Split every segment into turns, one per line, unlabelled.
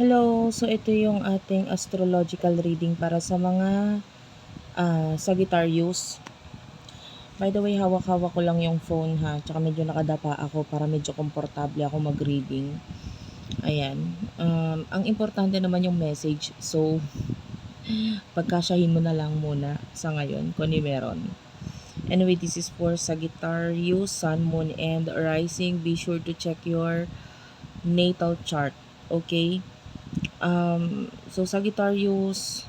Hello, so ito yung ating astrological reading para sa mga ah, Sagittarius. By the way, hawak-hawak ko lang yung phone ha, tsaka medyo nakadapa ako para medyo komportable ako mag-reading. Ayan. Um, ang importante naman yung message. So, pagkasyahin mo na lang muna sa ngayon kung ni meron. Anyway, this is for Sagittarius, Sun, Moon, and Rising. Be sure to check your natal chart. Okay? Um, so, Sagittarius,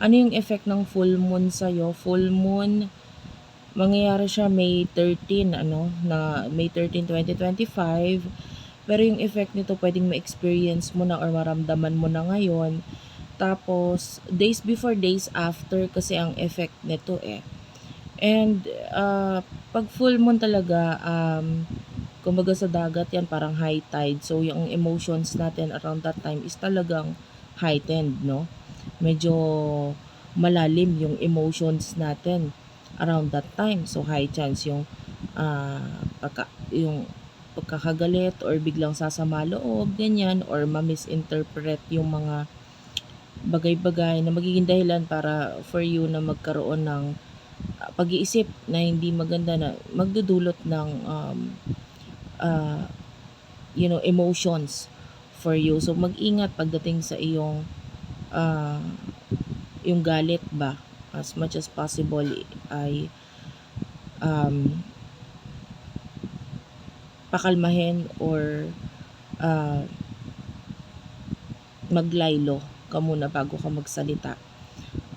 ano yung effect ng full moon sa'yo? Full moon, mangyayari siya May 13, ano, na May 13, 2025. Pero yung effect nito pwedeng ma-experience mo na or maramdaman mo na ngayon. Tapos, days before, days after kasi ang effect nito eh. And, uh, pag full moon talaga, um, kumbaga sa dagat yan, parang high tide. So, yung emotions natin around that time is talagang heightened, no? Medyo malalim yung emotions natin around that time. So, high chance yung, uh, pagka, yung pagkakagalit or biglang sasama loob, ganyan, or ma-misinterpret yung mga bagay-bagay na magiging dahilan para for you na magkaroon ng uh, pag-iisip na hindi maganda na magdudulot ng um, uh, you know emotions for you so mag-ingat pagdating sa iyong uh, yung galit ba as much as possible ay um, pakalmahin or uh, maglaylo ka muna bago ka magsalita.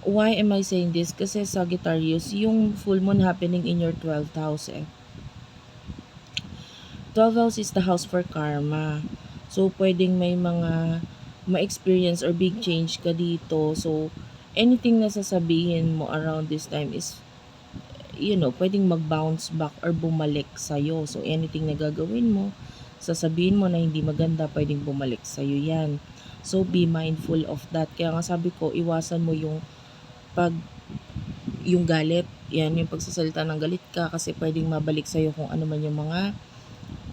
Why am I saying this? Kasi Sagittarius, yung full moon happening in your 12th house eh. 12th house is the house for karma. So, pwedeng may mga ma-experience or big change ka dito. So, anything na sasabihin mo around this time is you know, pwedeng mag-bounce back or bumalik sa'yo. So, anything na gagawin mo, sasabihin mo na hindi maganda, pwedeng bumalik sa'yo yan. So, be mindful of that. Kaya nga sabi ko, iwasan mo yung pag yung galit, yan, yung pagsasalita ng galit ka kasi pwedeng mabalik sa'yo kung ano man yung mga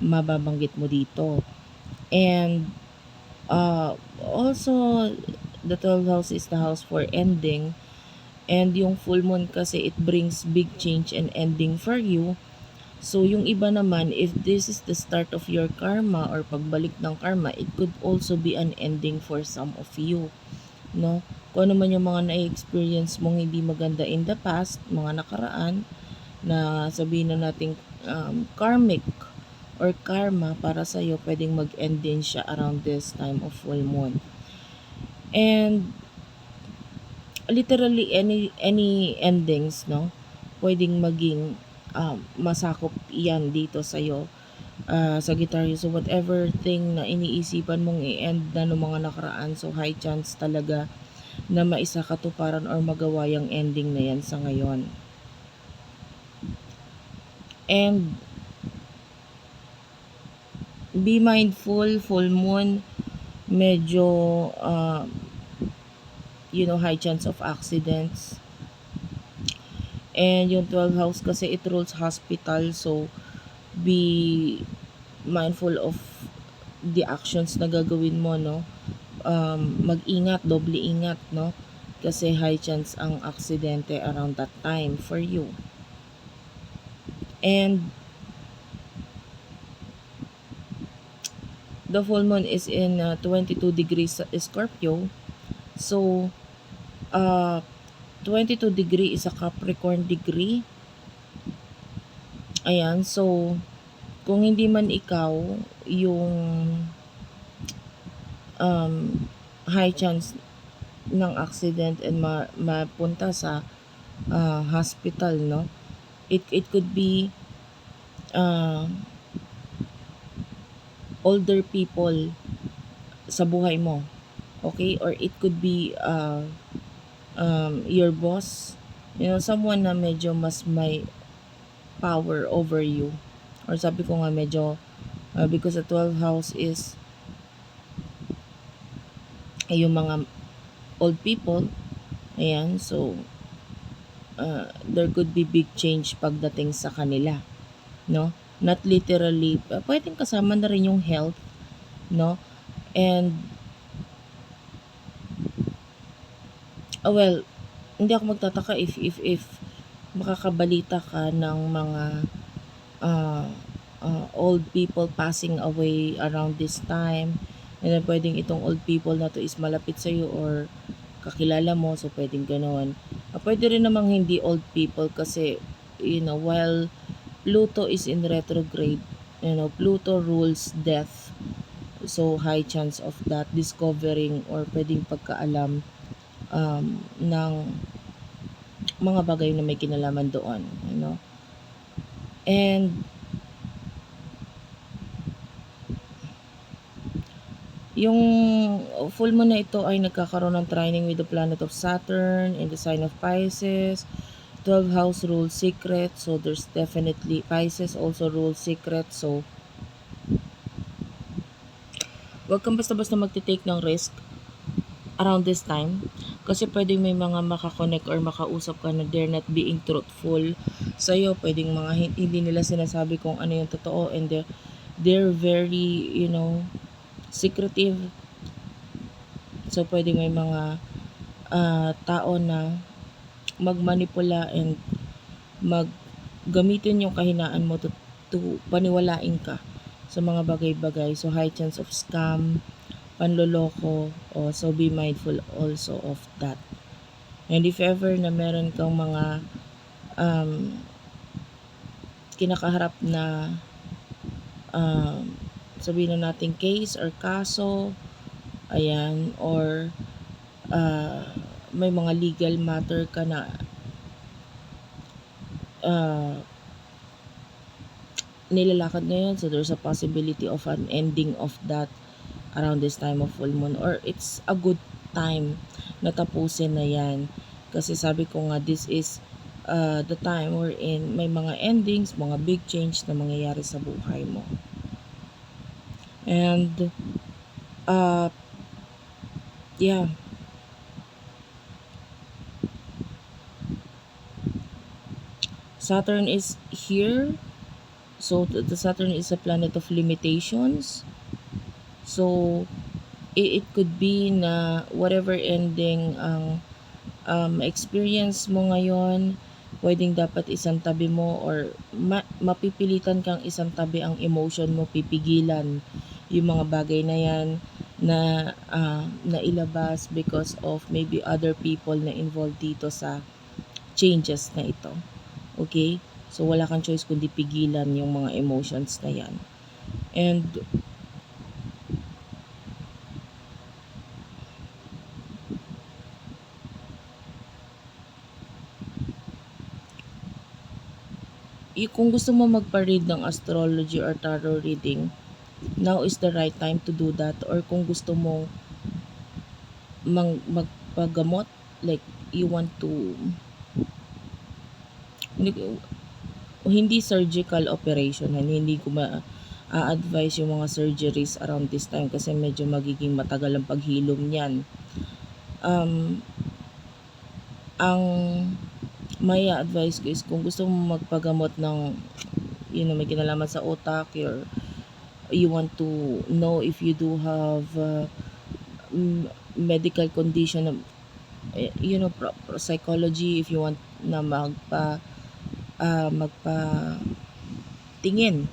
mababanggit mo dito. And, uh, also, the 12th house is the house for ending And yung full moon kasi it brings big change and ending for you. So yung iba naman, if this is the start of your karma or pagbalik ng karma, it could also be an ending for some of you. No? Kung ano man yung mga na-experience mong hindi maganda in the past, mga nakaraan, na sabihin na natin um, karmic or karma para sa iyo pwedeng mag-end din siya around this time of full moon. And literally any any endings no pwedeng maging um, masakop yan dito sa iyo uh, sa Sagittarius so whatever thing na iniisipan mong i-end na ng mga nakaraan so high chance talaga na maisa katuparan or magawa yung ending na yan sa ngayon and be mindful full moon medyo uh, you know, high chance of accidents. And yung 12 house kasi it rules hospital so be mindful of the actions na gagawin mo, no? Um, mag-ingat, doble ingat, no? Kasi high chance ang aksidente around that time for you. And the full moon is in uh, 22 degrees Scorpio. So, uh, 22 degree is a Capricorn degree. Ayan, so, kung hindi man ikaw, yung um, high chance ng accident and ma mapunta sa uh, hospital, no? It, it could be uh, older people sa buhay mo. Okay? Or it could be uh, um, your boss, you know, someone na medyo mas may power over you. Or sabi ko nga medyo, uh, because the 12th house is ay yung mga old people. Ayan, so, uh, there could be big change pagdating sa kanila. No? not literally, uh, pwedeng kasama na rin yung health, no? And, oh well, hindi ako magtataka if, if, if makakabalita ka ng mga uh, uh, old people passing away around this time, and then pwedeng itong old people na to is malapit sa'yo or kakilala mo, so pwedeng ganoon. Uh, ah, pwede rin namang hindi old people kasi, you know, while Pluto is in retrograde, you know, Pluto rules death. So, high chance of that discovering or pwedeng pagkaalam um, ng mga bagay na may kinalaman doon, you know. And yung full moon na ito ay nagkakaroon ng trining with the planet of Saturn in the sign of Pisces. 12 house rules secret, so there's definitely Pisces also rules secret, so wag kang basta-basta magte-take ng risk around this time kasi pwedeng may mga makakonect or makausap ka na they're not being truthful sa'yo. Pwedeng mga hin- hindi nila sinasabi kung ano yung totoo and they're, they're very, you know, secretive. So, pwedeng may mga ah, tao na magmanipula and maggamitin yung kahinaan mo to, to paniwalain ka sa mga bagay-bagay. So, high chance of scam, panloloko, o so be mindful also of that. And if ever na meron kang mga um, kinakaharap na um, sabihin na natin case or kaso, ayan, or uh, may mga legal matter ka na uh, nilalakad ngayon, so there's a possibility of an ending of that around this time of full moon. Or it's a good time na tapusin na yan. Kasi sabi ko nga this is uh, the time wherein may mga endings, mga big change na mangyayari sa buhay mo. And uh, yeah, Saturn is here. So the Saturn is a planet of limitations. So it, it could be na whatever ending ang um, experience mo ngayon, pwedeng dapat isang tabi mo or ma- mapipilitan kang isang tabi ang emotion mo, pipigilan yung mga bagay na yan na ah, nailabas because of maybe other people na involved dito sa changes na ito. Okay? So, wala kang choice kundi pigilan yung mga emotions na yan. And, kung gusto mo magpa-read ng astrology or tarot reading, now is the right time to do that. Or kung gusto mo mang, magpagamot, like you want to hindi, surgical operation, hindi ko ma a-advise yung mga surgeries around this time kasi medyo magiging matagal ang paghilom niyan. Um, ang may advice ko is kung gusto mo magpagamot ng you know, may kinalaman sa utak or you want to know if you do have uh, medical condition eh, you know psychology if you want na magpa ah, magpa tingin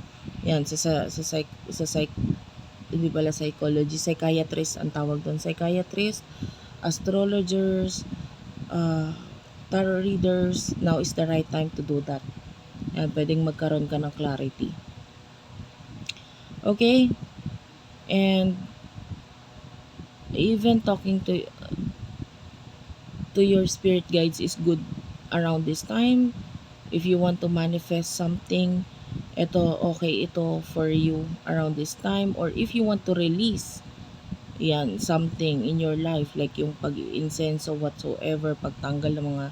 yan sa sa sa psych, sa psych hindi pala psychology psychiatrist ang tawag doon. Psychiatrist astrologers uh, tarot readers now is the right time to do that. Yan, pwedeng magkaroon ka ng clarity. Okay? And even talking to to your spirit guides is good around this time if you want to manifest something ito okay ito for you around this time. Or if you want to release yan something in your life like yung pag-incenso whatsoever pagtanggal ng mga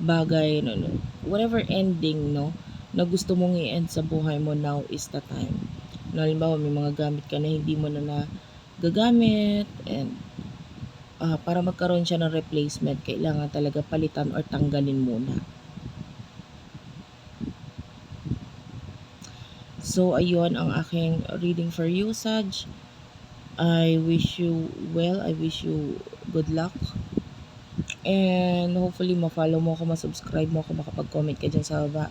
bagay no, no, whatever ending no na gusto mong i-end sa buhay mo now is the time. No, halimbawa may mga gamit ka na hindi mo na nagagamit and ah, para magkaroon siya ng replacement kailangan talaga palitan or tanggalin muna So, ayun ang aking reading for you, Saj. I wish you well. I wish you good luck. And hopefully ma-follow mo ako, ma-subscribe mo ako, makapag-comment ka dyan sa baba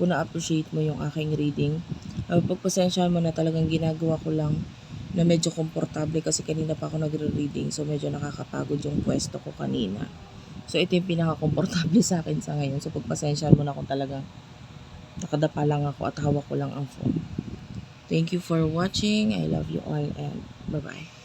kung na-appreciate mo yung aking reading. Uh, pagpasensyahan mo na talagang ginagawa ko lang na medyo komportable kasi kanina pa ako nagre-reading so medyo nakakapagod yung pwesto ko kanina. So ito yung pinaka-komportable sa akin sa ngayon. So pagpasensyahan mo na kung talagang nakadapa lang ako at hawak ko lang ang phone. Thank you for watching. I love you all and bye-bye.